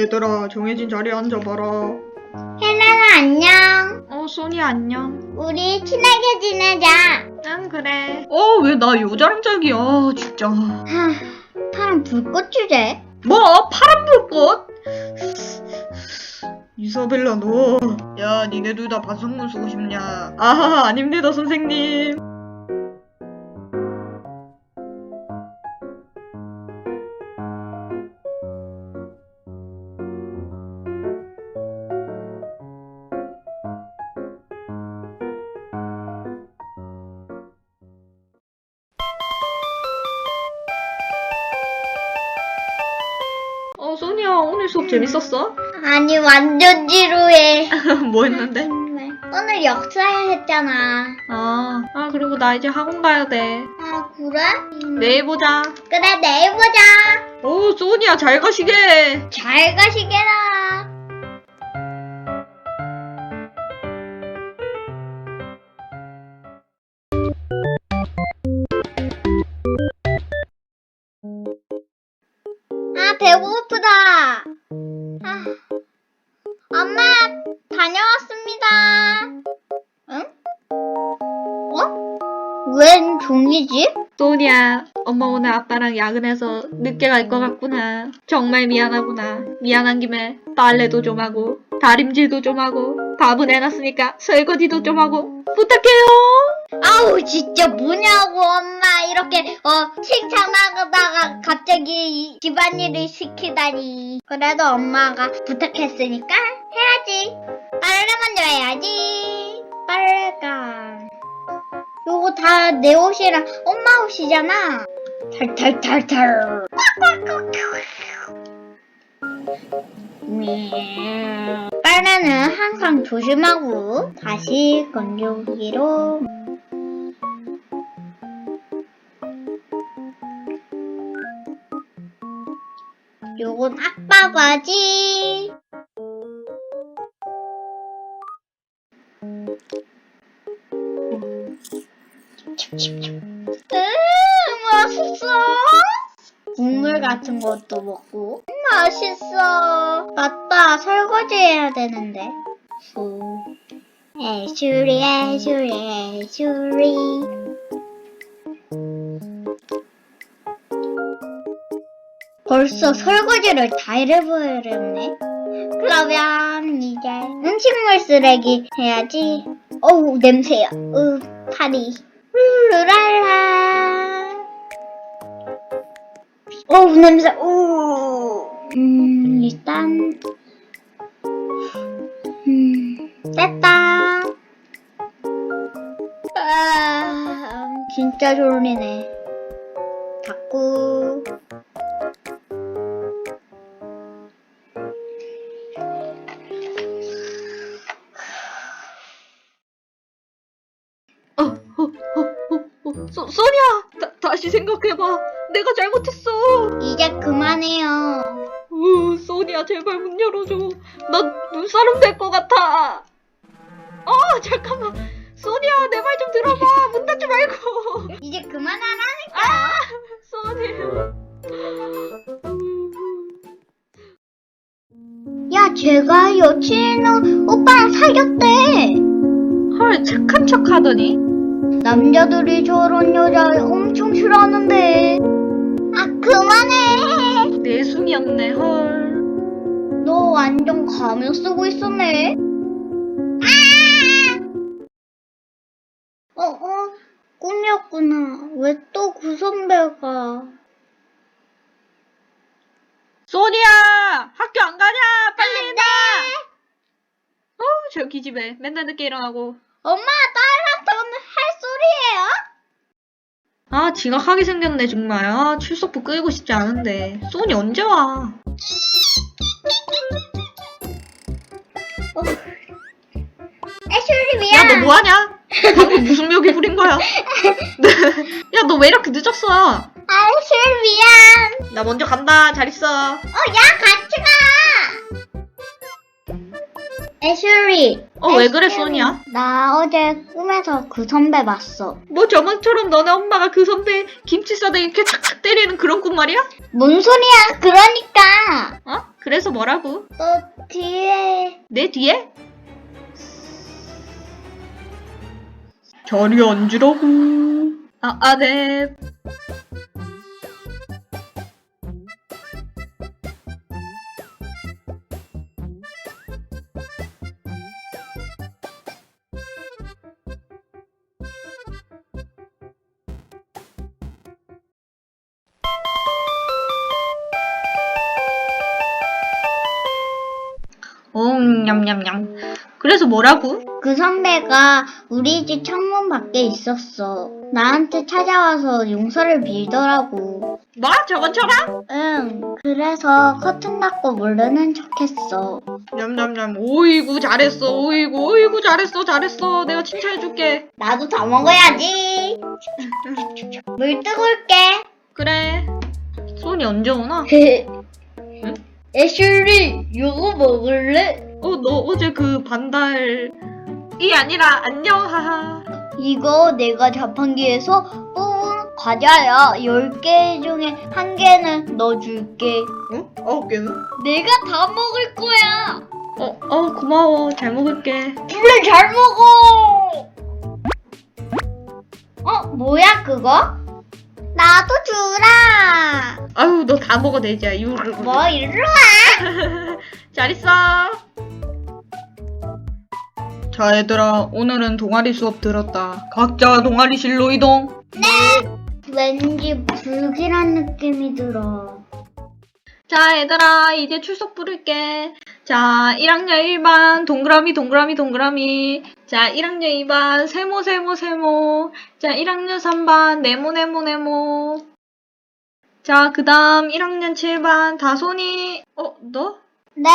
얘들아 정해진 자리에 앉아봐라 헬레나 안녕. 어 소니 안녕 우리 친하게 지내자. 응 그래 어 왜나 여자랑 짝이야 진짜 하, 파란 불꽃 주제. 뭐 파란 불꽃? 이사벨라 너 야 니네 둘 다 반성문 쓰고 싶냐 아하 아닙니다 선생님 재밌었어? 아니 완전 지루해. 뭐 했는데? 정말. 오늘 역사 했잖아. 아, 아 그리고 나 이제 학원 가야 돼 아 그래? 음, 내일 보자 그래 내일 보자. 오 소니야 잘 가시게 잘 가시게라. 아, 엄마, 다녀왔습니다. 응? 어? 웬 종이지? 소니야 엄마 오늘 아빠랑 야근해서 늦게 갈 것 같구나 정말 미안하구나 미안한 김에 빨래도 좀 하고 다림질도 좀 하고 밥은 해놨으니까 설거지도 좀 하고 부탁해요! 아우 진짜 뭐냐고 엄마. 이렇게 어 칭찬하다가 갑자기 이 집안일을 시키다니. 그래도 엄마가 부탁했으니까 해야지. 빨래 먼저 해야지. 빨래가 요거 다 내 옷이랑 엄마 옷이잖아. 탈탈탈탈 빨래는 항상 조심하고 다시 건조기로 요건 아빠 바지. 음, 맛있어. 국물 같은 것도 먹고. 음, 맛있어. 맞다, 설거지 해야 되는데. 후. 애슐리, 애슐리, 애슐리. 벌써 설거지를 다 해버렸네. 그러면 이제 음식물 쓰레기 해야지. 어우 냄새야. 으 파리. 룰루랄라. 어우 냄새. 우. 음 일단 음 됐다. 아 진짜 졸리네. 닫고. 어, 어, 어, 어, 어. 소, 소니야 다, 다시 생각해봐 내가 잘못했어 이제 그만해요. 우, 소니야 제발 문 열어줘 나 눈사람 될 것 같아 어 잠깐만 소니야 내 말 좀 들어봐 문 닫지 말고 이제 그만하라니까. 아 소니야 야, 제가 여친은 오빠랑 사귀었대. 헐 착한 척 하더니 남자들이 저런 여자 엄청 싫어하는데. 아, 그만해. 내숭이었네 헐 너 완전 가면 쓰고 있었네. 아! 어, 어, 꿈이었구나. 왜 또 그 선배가. 소니야 학교 안 가냐 빨리 나 어, 저 기집애 맨날 늦게 일어나고 엄마, 딸한테 할 소리예요? 아 지각하게 생겼네 정말. 아 출석부 끄고 싶지 않은데. 소니 언제 와? 애슐리 야 미안. 너 뭐하냐? 방금 무슨 묘기 부린 거야? 야 너 왜 이렇게 늦었어? 애슐리 미안. 나 먼저 간다. 잘 있어. 어, 야, 같이 가! 애슐리. 어 왜 그래 애슐리. 소니야 나 어제 꿈에서 그 선배 봤어. 뭐 저번처럼 너네 엄마가 그 선배 김치 싸대 이렇게 착착 때리는 그런 꿈 말이야 뭔 소리야, 그러니까. 어 그래서 뭐라고? 너 뒤에. 내 뒤에? 자리 앉으라고. 아, 아, 네. 냠냠냠. 그래서 뭐라고? 그 선배가 우리 집 창문 밖에 있었어. 나한테 찾아와서 용서를 빌더라고. 뭐? 저건처럼? 응, 그래서 커튼 닫고 모르는 척했어. 냠냠냠. 오이구, 잘했어. 오이구, 오이구, 잘했어. 잘했어. 내가 칭찬해줄게. 나도 다 먹어야지. 물 뜨고 올게. 그래. 손이 언제 오나? 애슐리, 이거 먹을래? 어, 너 어제 그 반달이 아니라 안녕, 하하. 이거 내가 자판기에서 뽑은 과자야. 10개 중에 한 개는 너 줄게. 어? 아홉 개는? 내가 다 먹을 거야. 어, 어, 고마워. 잘 먹을게. 그래, 잘 먹어. 어, 뭐야, 그거? 나도 주라. 아유, 너 다 먹어, 내자. 유르. 뭐, 이리 와. 잘 있어. 자, 얘들아. 오늘은 동아리 수업 들었다. 각자 동아리실로 이동. 왠지 불길한 느낌이 들어. 자, 얘들아, 이제 출석 부를게. 자, 1학년 1반, 동그라미, 동그라미, 동그라미. 자, 1학년 2반, 세모, 세모, 세모. 자, 1학년 3반, 네모, 네모, 네모. 자, 그 다음 1학년 7반, 다손이. 어, 너? 네.